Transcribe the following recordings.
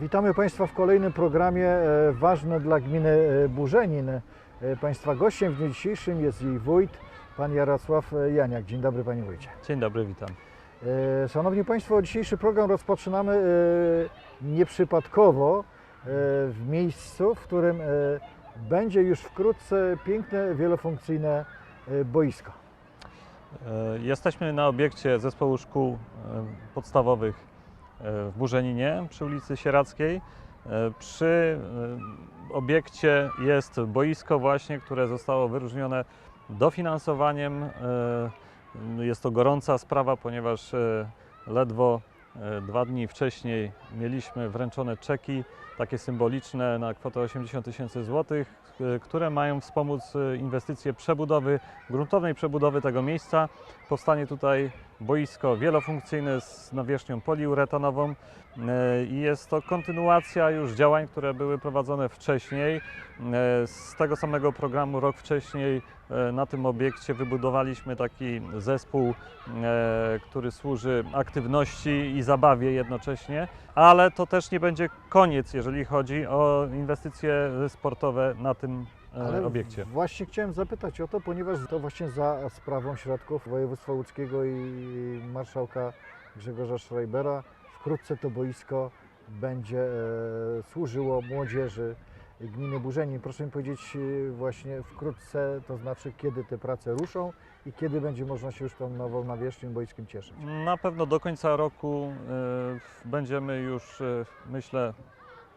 Witamy Państwa w kolejnym programie e, ważne dla gminy e, Burzenin. E, Państwa gościem w dniu dzisiejszym jest jej wójt, pan Jarosław Janiak. Dzień dobry Panie Wójcie. Dzień dobry, witam. Szanowni Państwo, dzisiejszy program rozpoczynamy nieprzypadkowo w miejscu, w którym będzie już wkrótce piękne, wielofunkcyjne boisko. Jesteśmy na obiekcie Zespołu Szkół Podstawowych w Burzeninie przy ulicy Sierackiej. E, Przy e, obiekcie jest boisko właśnie, które zostało wyróżnione dofinansowaniem. E, Jest to gorąca sprawa, ponieważ e, ledwo e, dwa dni wcześniej mieliśmy wręczone czeki, takie symboliczne na kwotę 80 tysięcy złotych, e, które mają wspomóc e, inwestycje przebudowy, gruntownej przebudowy tego miejsca. Powstanie tutaj boisko wielofunkcyjne z nawierzchnią poliuretanową e, i jest to kontynuacja już działań, które były prowadzone wcześniej. E, Z tego samego programu rok wcześniej e, na tym obiekcie wybudowaliśmy taki zespół, który służy aktywności i zabawie jednocześnie, ale to też nie będzie koniec, jeżeli chodzi o inwestycje sportowe na tym Ale obiekcie. Właśnie chciałem zapytać o to, ponieważ to właśnie za sprawą środków województwa łódzkiego i marszałka Grzegorza Schreibera wkrótce to boisko będzie e, służyło młodzieży gminy Burzenin. Proszę mi powiedzieć e, właśnie wkrótce, to znaczy kiedy te prace ruszą i kiedy będzie można się już tą nową nawierzchnią boiskiem cieszyć. Na pewno do końca roku e, będziemy już, e, myślę,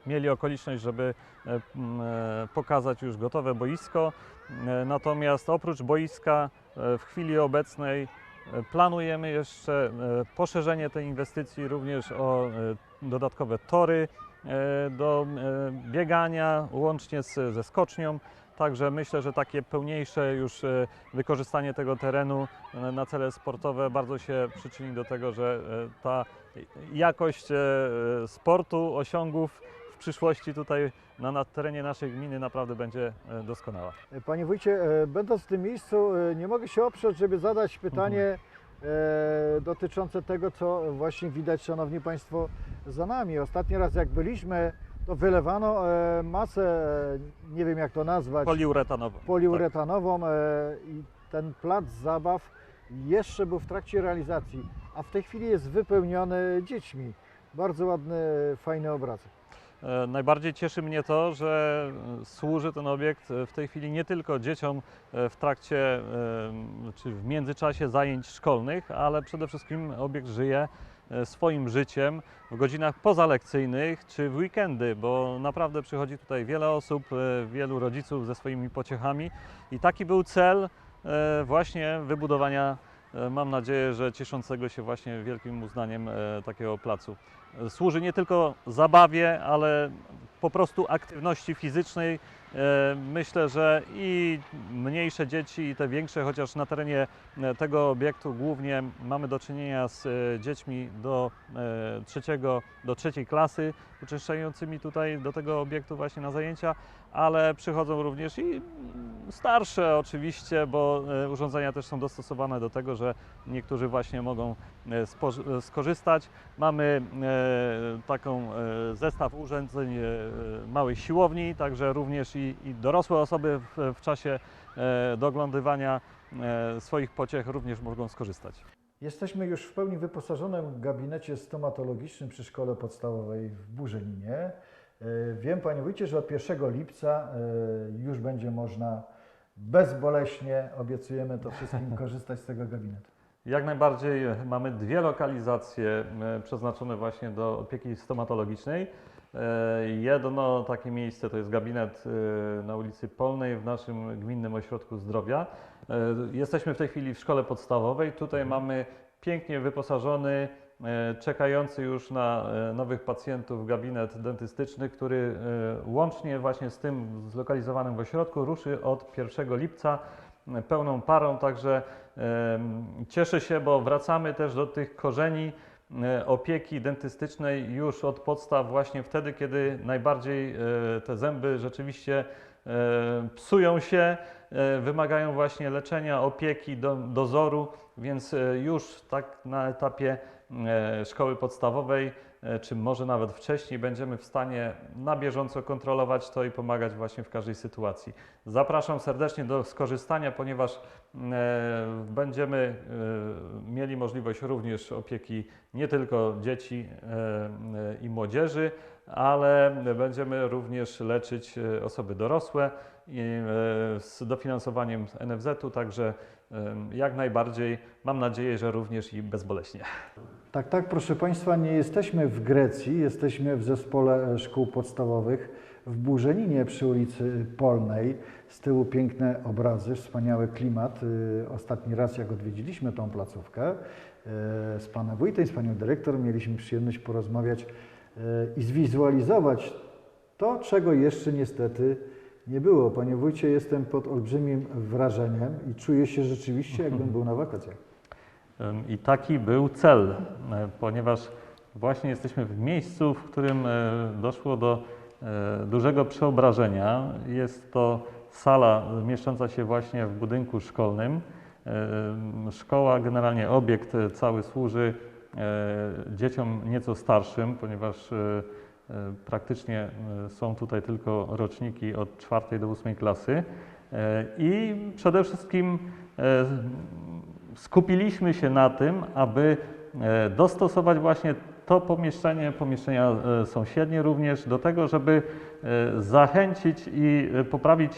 mieli okoliczność, żeby e, e, pokazać już gotowe boisko. E, Natomiast oprócz boiska w chwili obecnej planujemy jeszcze poszerzenie tej inwestycji również o dodatkowe tory do biegania łącznie z, ze skocznią. Także myślę, że takie pełniejsze już wykorzystanie tego terenu na cele sportowe bardzo się przyczyni do tego, że ta jakość sportu, osiągów przyszłości tutaj na, na terenie naszej gminy naprawdę będzie e, doskonała. E, Panie wójcie, e, będąc w tym miejscu, nie mogę się oprzeć, żeby zadać pytanie e, dotyczące tego, co właśnie widać, Szanowni Państwo, za nami. Ostatni raz jak byliśmy, to wylewano masę, nie wiem jak to nazwać, Poliuretanowo. poliuretanową e, i ten plac zabaw jeszcze był w trakcie realizacji, a w tej chwili jest wypełniony dziećmi. Bardzo ładny, fajny obrazek. E, Najbardziej cieszy mnie to, że e, służy ten obiekt e, w tej chwili nie tylko dzieciom w trakcie czy w międzyczasie zajęć szkolnych, ale przede wszystkim obiekt żyje swoim życiem w godzinach pozalekcyjnych czy w weekendy, bo naprawdę przychodzi tutaj wiele osób, wielu rodziców ze swoimi pociechami i taki był cel właśnie wybudowania, mam nadzieję, że cieszącego się właśnie wielkim uznaniem e, takiego placu służy nie tylko zabawie, ale po prostu aktywności fizycznej. E, Myślę, że i mniejsze dzieci, i te większe, chociaż na terenie e, tego obiektu głównie mamy do czynienia z e, dziećmi do e, trzeciego, do trzeciej klasy, uczęszczającymi tutaj do tego obiektu właśnie na zajęcia, ale przychodzą również i starsze oczywiście, bo e, urządzenia też są dostosowane do tego, że niektórzy właśnie mogą e, spo- skorzystać. Mamy e, taką e, zestaw urządzeń e, małej siłowni, także również i, dorosłe osoby w, czasie e, doglądywania e, swoich pociech również mogą skorzystać. Jesteśmy już w pełni wyposażonym gabinecie stomatologicznym przy szkole podstawowej w Burzelinie. E, Wiem, Panie Wójcie, że od 1 lipca e, już będzie można bezboleśnie, obiecujemy to wszystkim, korzystać z tego gabinetu. Jak najbardziej mamy dwie lokalizacje e, przeznaczone właśnie do opieki stomatologicznej. Jedno takie miejsce to jest gabinet na ulicy Polnej w naszym gminnym ośrodku zdrowia. Jesteśmy w tej chwili w szkole podstawowej. Tutaj mamy pięknie wyposażony, czekający już na e, nowych pacjentów gabinet dentystyczny, który e, łącznie właśnie z tym zlokalizowanym w ośrodku ruszy od 1 lipca e, pełną parą, także cieszę się, bo wracamy też do tych korzeni e, opieki dentystycznej już od podstaw właśnie wtedy, kiedy najbardziej e, te zęby rzeczywiście e, psują się, e, wymagają właśnie leczenia, opieki, do, dozoru, więc e, już tak na etapie e, szkoły podstawowej e, czy może nawet wcześniej będziemy w stanie na bieżąco kontrolować to i pomagać właśnie w każdej sytuacji. Zapraszam serdecznie do skorzystania, ponieważ e, będziemy e, mieli możliwość również opieki nie tylko dzieci e, e, i młodzieży, ale będziemy również leczyć e, osoby dorosłe e, z dofinansowaniem NFZ-u, także e, jak najbardziej mam nadzieję, że również i bezboleśnie. Tak, tak, proszę Państwa, nie jesteśmy w Grecji, jesteśmy w zespole e, szkół podstawowych w Burzeninie przy ulicy Polnej. Z tyłu piękne obrazy, wspaniały klimat. Y, Ostatni raz, jak odwiedziliśmy tą placówkę e, z Panem Wójtem, z Panią Dyrektor, mieliśmy przyjemność porozmawiać e, i zwizualizować to, czego jeszcze niestety nie było. Panie Wójcie, jestem pod olbrzymim wrażeniem i czuję się rzeczywiście, jakbym był na wakacjach. I taki był cel, e, ponieważ właśnie jesteśmy w miejscu, w którym e, doszło do e, dużego przeobrażenia. Jest to sala mieszcząca się właśnie w budynku szkolnym. Szkoła, generalnie obiekt cały służy dzieciom nieco starszym, ponieważ praktycznie e, są tutaj tylko roczniki od czwartej do ósmej klasy. E, I przede wszystkim e, skupiliśmy się na tym, aby e, dostosować właśnie to pomieszczenie, pomieszczenia e, sąsiednie również do tego, żeby e, zachęcić i e, poprawić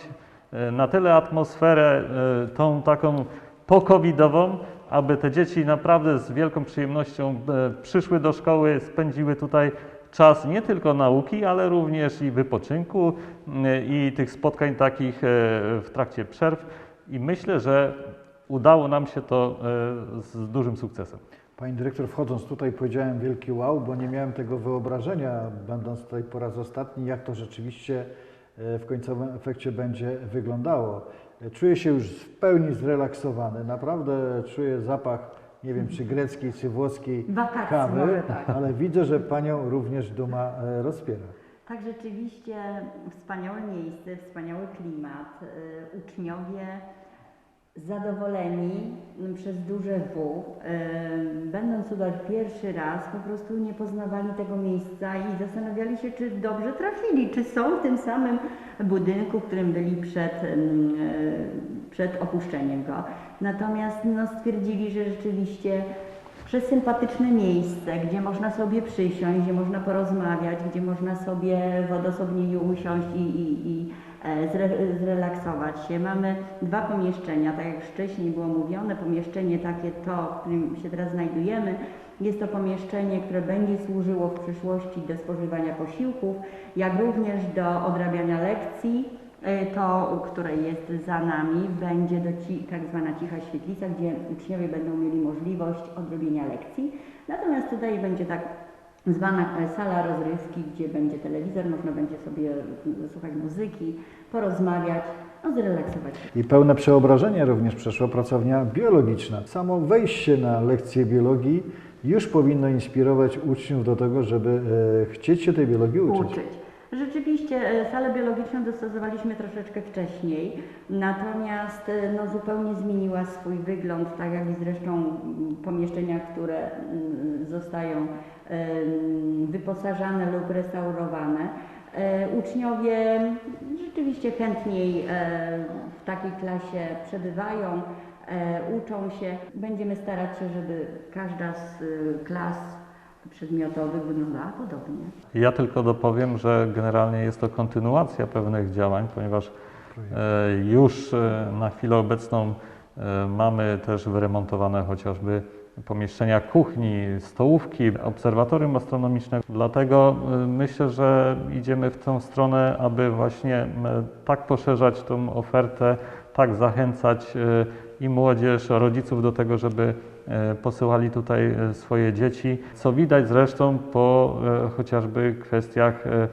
e, na tyle atmosferę e, tą taką pokowidową, aby te dzieci naprawdę z wielką przyjemnością e, przyszły do szkoły, spędziły tutaj czas nie tylko nauki, ale również i wypoczynku m, i tych spotkań takich e, w trakcie przerw. I myślę, że udało nam się to e, z dużym sukcesem. Pani dyrektor, wchodząc tutaj powiedziałem wielki wow, bo nie miałem tego wyobrażenia, będąc tutaj po raz ostatni, jak to rzeczywiście e, w końcowym efekcie będzie wyglądało. Czuję się już w pełni zrelaksowany, naprawdę czuję zapach, nie wiem czy greckiej, czy włoskiej Wakacji kawy, tak. ale widzę, że Panią również duma e, rozpiera. Tak, rzeczywiście wspaniałe miejsce, wspaniały klimat. y, Uczniowie zadowoleni m, przez duże W. y, Będąc tutaj pierwszy raz, po prostu nie poznawali tego miejsca i zastanawiali się, czy dobrze trafili, czy są w tym samym budynku, w którym byli przed, y, przed opuszczeniem go. Natomiast no, stwierdzili, że rzeczywiście przesympatyczne miejsce, gdzie można sobie przysiąść, gdzie można porozmawiać, gdzie można sobie w odosobnieniu usiąść i, i, i e, zre, zrelaksować się. Mamy dwa pomieszczenia, tak jak wcześniej było mówione, pomieszczenie takie to, w którym się teraz znajdujemy. Jest to pomieszczenie, które będzie służyło w przyszłości do spożywania posiłków, jak również do odrabiania lekcji. E, To, które jest za nami, będzie do ci, tak zwana cicha świetlica, gdzie uczniowie będą mieli możliwość odrobienia lekcji. Natomiast tutaj będzie tak zwana e, sala rozrywki, gdzie będzie telewizor, można będzie sobie mm, słuchać muzyki, porozmawiać, no zrelaksować się. I pełne przeobrażenie również przeszła pracownia biologiczna. Samo wejście na lekcję biologii już powinno inspirować uczniów do tego, żeby e, chcieć się tej biologii uczyć. uczyć. Rzeczywiście e, salę biologiczną dostosowaliśmy troszeczkę wcześniej, natomiast e, no, zupełnie zmieniła swój wygląd, tak jak i zresztą pomieszczenia, które zostają em, wyposażane lub restaurowane. E, Uczniowie rzeczywiście chętniej e, w takiej klasie przebywają, e, uczą się. Będziemy starać się, żeby każda z e, klas przedmiotowych wyglądała podobnie. Ja tylko dopowiem, że generalnie jest to kontynuacja pewnych działań, ponieważ e, już e, na chwilę obecną e, mamy też wyremontowane chociażby pomieszczenia kuchni, stołówki, obserwatorium astronomiczne. Dlatego myślę, że idziemy w tą stronę, aby właśnie tak poszerzać tą ofertę, tak zachęcać i młodzież, rodziców do tego, żeby posyłali tutaj e, swoje dzieci, co widać zresztą po e, chociażby kwestiach e,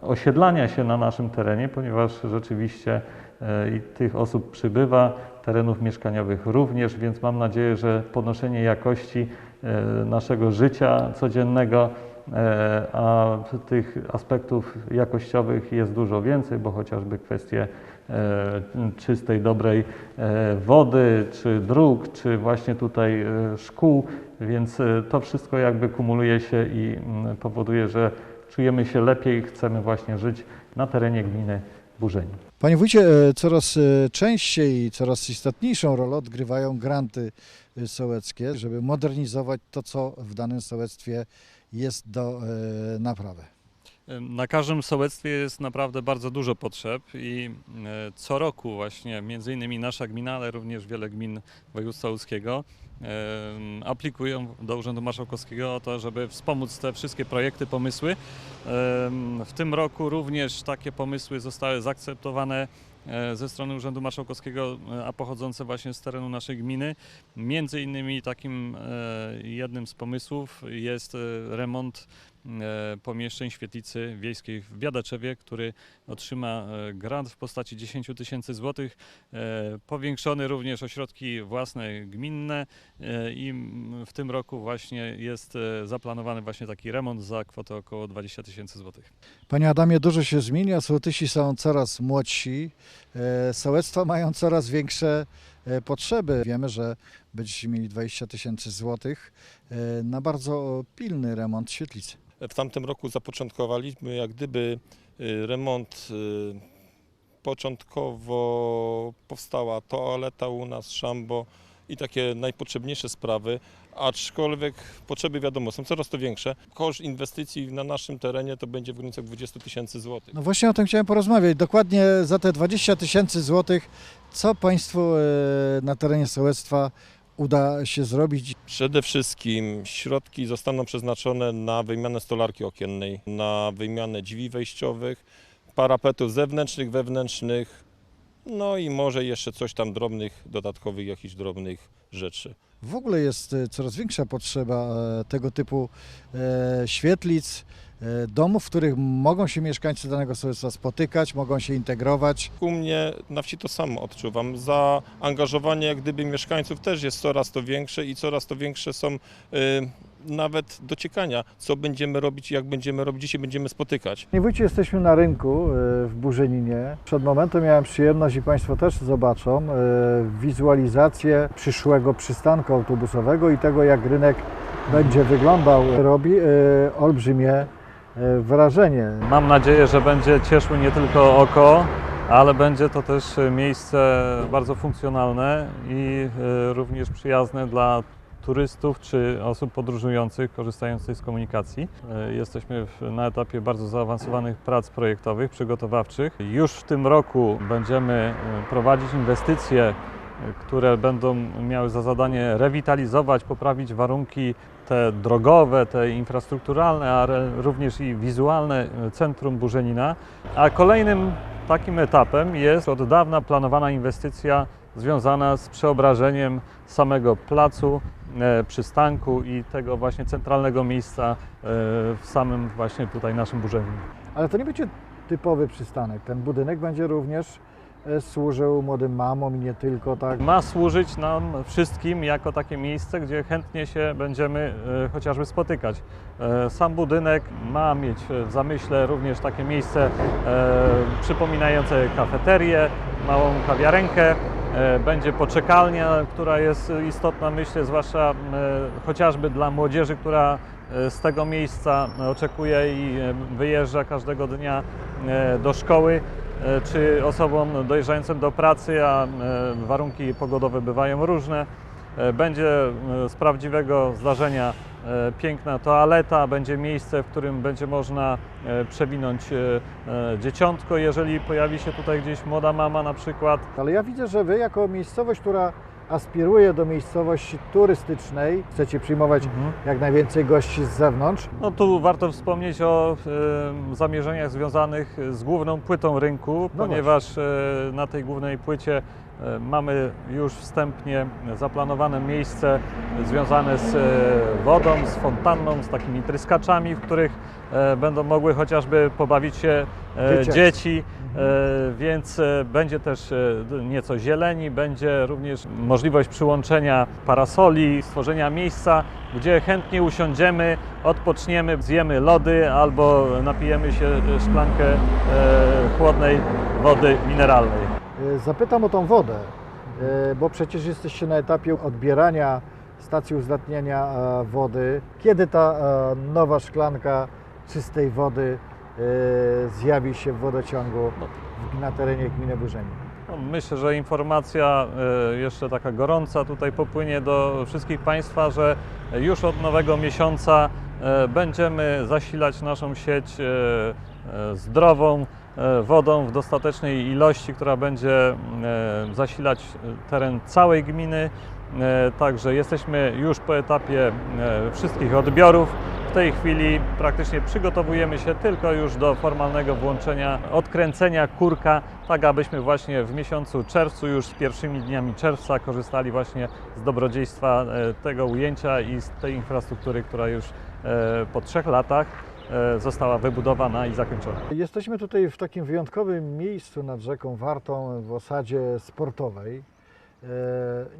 osiedlania się na naszym terenie, ponieważ rzeczywiście e, tych osób przybywa, terenów mieszkaniowych również, więc mam nadzieję, że podnoszenie jakości e, naszego życia codziennego, e, a tych aspektów jakościowych jest dużo więcej, bo chociażby kwestie e, czystej, dobrej e, wody, czy dróg, czy właśnie tutaj e, szkół, więc e, to wszystko jakby kumuluje się i mm, powoduje, że czujemy się lepiej, chcemy właśnie żyć na terenie gminy Burzeń. Panie wójcie, e, coraz e, częściej i coraz istotniejszą rolę odgrywają granty e, sołeckie, żeby modernizować to, co w danym sołectwie jest do e, naprawy. Na każdym sołectwie jest naprawdę bardzo dużo potrzeb i e, co roku właśnie między innymi nasza gmina, ale również wiele gmin województwa łódzkiego aplikują do Urzędu Marszałkowskiego o to, żeby wspomóc te wszystkie projekty, pomysły. W tym roku również takie pomysły zostały zaakceptowane e, ze strony Urzędu Marszałkowskiego, e, a pochodzące właśnie z terenu naszej gminy. Między innymi takim jednym z pomysłów jest remont pomieszczeń świetlicy wiejskiej w Biadaczewie, który otrzyma e, grant w postaci 10 tysięcy złotych, e, powiększony również o środki własne gminne e, i w tym roku właśnie jest e, zaplanowany właśnie taki remont za kwotę około 20 tysięcy złotych. Panie Adamie, dużo się zmienia, sołtysi są coraz młodsi, e, sołectwa mają coraz większe e, potrzeby. Wiemy, że będziecie mieli 20 tysięcy złotych e, na bardzo pilny remont świetlicy. W tamtym roku zapoczątkowaliśmy jak gdyby y, remont. y, Początkowo powstała toaleta u nas, szambo i takie najpotrzebniejsze sprawy, aczkolwiek potrzeby wiadomo są coraz to większe. Koszt inwestycji na naszym terenie to będzie w granicach 20 tysięcy złotych. No właśnie o tym chciałem porozmawiać. Dokładnie za te 20 tysięcy złotych, co Państwu e, na terenie sołectwa uda się zrobić? Przede wszystkim środki zostaną przeznaczone na wymianę stolarki okiennej, na wymianę drzwi wejściowych, parapetów zewnętrznych, wewnętrznych, no i może jeszcze coś tam drobnych, dodatkowych jakichś drobnych rzeczy. W ogóle jest e, coraz większa potrzeba e, tego typu e, świetlic, domów, w których mogą się mieszkańcy danego sołectwa spotykać, mogą się integrować. U mnie na wsi to samo odczuwam. Zaangażowanie jak gdyby mieszkańców też jest coraz to większe i coraz to większe są y, nawet dociekania, co będziemy robić i jak będziemy robić, gdzie się będziemy spotykać. Nie wójcie, jesteśmy na rynku e, w Burzeninie. Przed momentem miałem przyjemność i Państwo też zobaczą e, wizualizację przyszłego przystanku autobusowego i tego, jak rynek będzie wyglądał. Robi e, olbrzymie e, wrażenie. Mam nadzieję, że będzie cieszył nie tylko oko, ale będzie to też miejsce bardzo funkcjonalne i e, również przyjazne dla turystów czy osób podróżujących korzystających z komunikacji. E, Jesteśmy na etapie bardzo zaawansowanych prac projektowych, przygotowawczych. Już w tym roku będziemy e, prowadzić inwestycje, e, które będą miały za zadanie rewitalizować, poprawić warunki te drogowe, te infrastrukturalne, ale również i wizualne centrum Burzenina. A kolejnym takim etapem jest od dawna planowana inwestycja związana z przeobrażeniem samego placu, e, przystanku i tego właśnie centralnego miejsca e, w samym właśnie tutaj naszym Burzeninie. Ale to nie będzie typowy przystanek. Ten budynek będzie również służył młodym mamom i nie tylko, tak? Ma służyć nam wszystkim jako takie miejsce, gdzie chętnie się będziemy e, chociażby spotykać. E, Sam budynek ma mieć e, w zamyśle również takie miejsce e, przypominające kafeterię, małą kawiarenkę. E, Będzie poczekalnia, która jest istotna, myślę, zwłaszcza e, chociażby dla młodzieży, która e, z tego miejsca oczekuje i e, wyjeżdża każdego dnia e, do szkoły e, czy osobom dojeżdżającym do pracy, a e, warunki pogodowe bywają różne. E, Będzie e, z prawdziwego zdarzenia e, piękna toaleta, będzie miejsce, w którym będzie można e, przewinąć e, e, dzieciątko, jeżeli pojawi się tutaj gdzieś młoda mama na przykład. Ale ja widzę, że Wy jako miejscowość, która aspiruje do miejscowości turystycznej, chcecie przyjmować jak najwięcej gości z zewnątrz. No tu warto wspomnieć o e, zamierzeniach związanych z główną płytą rynku, No ponieważ e, na tej głównej płycie e, mamy już wstępnie zaplanowane miejsce związane z e, wodą, z fontanną, z takimi tryskaczami, w których e, będą mogły chociażby pobawić się e, dzieci. E, Więc e, będzie też e, nieco zieleni, będzie również możliwość przyłączenia parasoli, stworzenia miejsca, gdzie chętnie usiądziemy, odpoczniemy, zjemy lody albo napijemy się szklankę chłodnej wody mineralnej. Zapytam o tą wodę, bo przecież jesteście na etapie odbierania stacji uzdatniania wody. Kiedy ta nowa szklanka czystej wody zjawi się w wodociągu w- na terenie gminy Burzenin? No, Myślę, że informacja e, jeszcze taka gorąca tutaj popłynie do wszystkich Państwa, że już od nowego miesiąca e, będziemy zasilać naszą sieć e, e, zdrową e, wodą w dostatecznej ilości, która będzie e, zasilać e, teren całej gminy. E, Także jesteśmy już po etapie e, wszystkich odbiorów. W tej chwili praktycznie przygotowujemy się tylko już do formalnego włączenia, odkręcenia kurka, tak abyśmy właśnie w miesiącu czerwcu, już z pierwszymi dniami czerwca korzystali właśnie z dobrodziejstwa e, tego ujęcia i z tej infrastruktury, która już e, po trzech latach e, została wybudowana i zakończona. Jesteśmy tutaj w takim wyjątkowym miejscu nad rzeką Wartą w osadzie sportowej. E,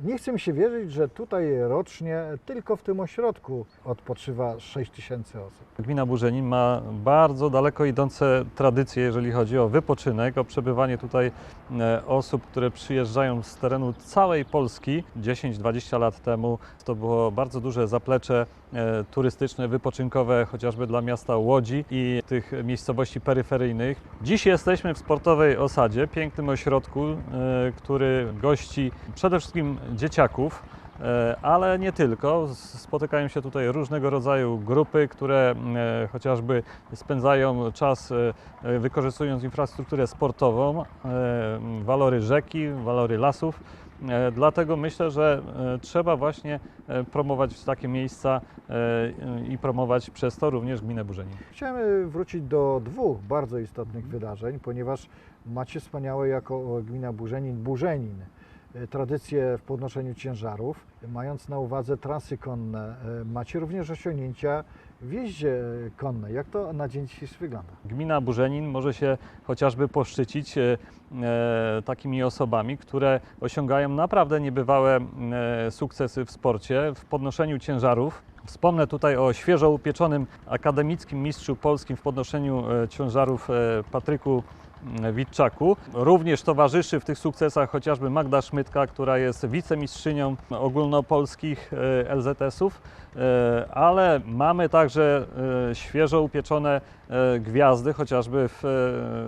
Nie chce mi się wierzyć, że tutaj rocznie tylko w tym ośrodku odpoczywa 6 tysięcy osób. Gmina Burzenin ma bardzo daleko idące tradycje, jeżeli chodzi o wypoczynek, o przebywanie tutaj e, osób, które przyjeżdżają z terenu całej Polski. 10-20 lat temu to było bardzo duże zaplecze e, turystyczne, wypoczynkowe, chociażby dla miasta Łodzi i tych miejscowości peryferyjnych. Dziś jesteśmy w sportowej osadzie, pięknym ośrodku, który gości przede wszystkim dzieciaków. E, ale nie tylko. Spotykają się tutaj różnego rodzaju grupy, które e, chociażby spędzają czas e, wykorzystując infrastrukturę sportową, walory rzeki, walory lasów. Dlatego myślę, że trzeba właśnie promować takie miejsca i promować przez to również gminę Burzenin. Chciałem wrócić do dwóch bardzo istotnych wydarzeń, ponieważ macie wspaniałe jako gmina Burzenin, Burzenin, e, tradycje w podnoszeniu ciężarów. Mając na uwadze trasy konne, e, macie również osiągnięcia w jeździe konnej. Jak to na dzień dzisiejszy wygląda? Gmina Burzenin może się chociażby poszczycić e, takimi osobami, które osiągają naprawdę niebywałe sukcesy w sporcie, w podnoszeniu ciężarów. Wspomnę tutaj o świeżo upieczonym akademickim mistrzu polskim w podnoszeniu ciężarów Patryku Witczaku. Również towarzyszy w tych sukcesach chociażby Magda Szmytka, która jest wicemistrzynią ogólnopolskich e, LZS-ów, E, ale mamy także e, świeżo upieczone gwiazdy, chociażby w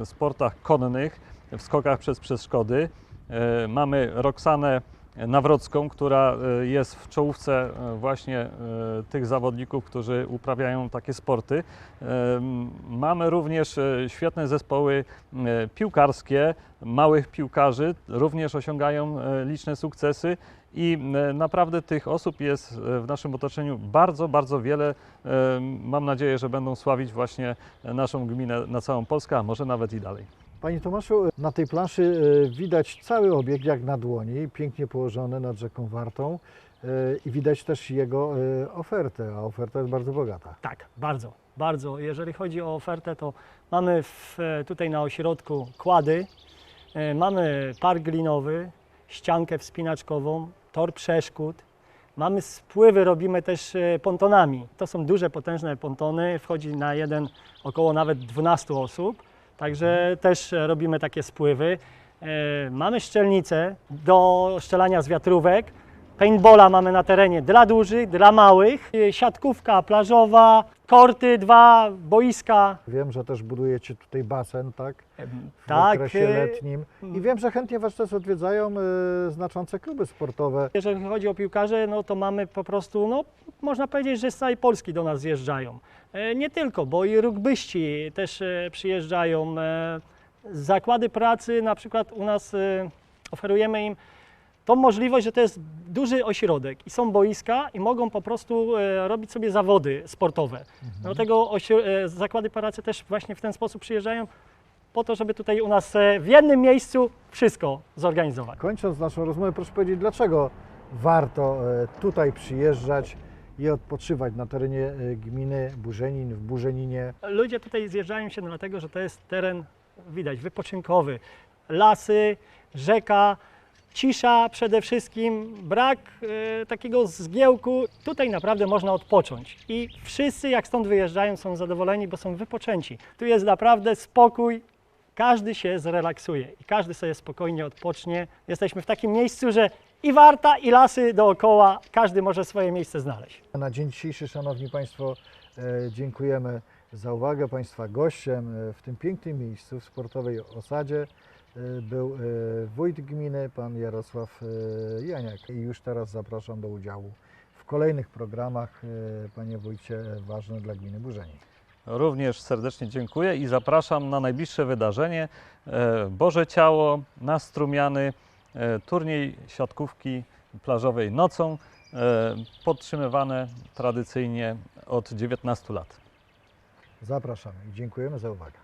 sportach konnych, w skokach przez przeszkody. Mamy Roxanę Nawrocką, która e, jest w czołówce e, właśnie e, tych zawodników, którzy uprawiają takie sporty. Mamy również świetne zespoły piłkarskie, małych piłkarzy, również osiągają liczne sukcesy i naprawdę tych osób jest w naszym otoczeniu bardzo, bardzo wiele. Mam nadzieję, że będą sławić właśnie naszą gminę na całą Polskę, a może nawet i dalej. Panie Tomaszu, na tej planszy e, widać cały obiekt jak na dłoni, pięknie położony nad rzeką Wartą e, i widać też jego e, ofertę, a oferta jest bardzo bogata. Tak, bardzo, bardzo. Jeżeli chodzi o ofertę, to mamy w, tutaj na ośrodku kłady, mamy park glinowy, ściankę wspinaczkową, tor przeszkód. Mamy spływy, robimy też pontonami. To są duże, potężne pontony, wchodzi na jeden około nawet 12 osób, także też robimy takie spływy. E, Mamy szczelnice do szczelania z wiatrówek. Paintballa mamy na terenie dla dużych, dla małych. Siatkówka plażowa, korty dwa, boiska. Wiem, że też budujecie tutaj basen, tak? W Tak, okresie e, letnim. I wiem, że chętnie Was też odwiedzają e, znaczące kluby sportowe. Jeżeli chodzi o piłkarzy, no to mamy po prostu, no można powiedzieć, że z całej Polski do nas zjeżdżają. E, Nie tylko, bo i rugbyści też e, przyjeżdżają. E, Zakłady pracy, na przykład u nas e, oferujemy im tą możliwość, że to jest duży ośrodek i są boiska i mogą po prostu e, robić sobie zawody sportowe. Dlatego osi- e, zakłady pracy też właśnie w ten sposób przyjeżdżają po to, żeby tutaj u nas e, w jednym miejscu wszystko zorganizować. Kończąc naszą rozmowę, proszę powiedzieć, dlaczego warto e, tutaj przyjeżdżać i odpoczywać na terenie e, gminy Burzenin, w Burzeninie. Ludzie tutaj zjeżdżają się dlatego, że to jest teren, widać, wypoczynkowy. Lasy, rzeka, cisza przede wszystkim, brak e, takiego zgiełku. Tutaj naprawdę można odpocząć. I wszyscy jak stąd wyjeżdżają są zadowoleni, bo są wypoczęci. Tu jest naprawdę spokój każdy się zrelaksuje i każdy sobie spokojnie odpocznie. Jesteśmy w takim miejscu, że i warta, i lasy dookoła, każdy może swoje miejsce znaleźć. Na dzień dzisiejszy, Szanowni Państwo, e, dziękujemy za uwagę. Państwa gościem e, w tym pięknym miejscu, w sportowej osadzie, był e, wójt gminy, pan Jarosław e, Janiak. I już teraz zapraszam do udziału w kolejnych programach, e, panie wójcie, e, ważne dla gminy Burzeni. Również serdecznie dziękuję i zapraszam na najbliższe wydarzenie e, Boże Ciało na Strumiany, e, turniej siatkówki plażowej nocą, e, podtrzymywane tradycyjnie od 19 lat. Zapraszamy i dziękujemy za uwagę.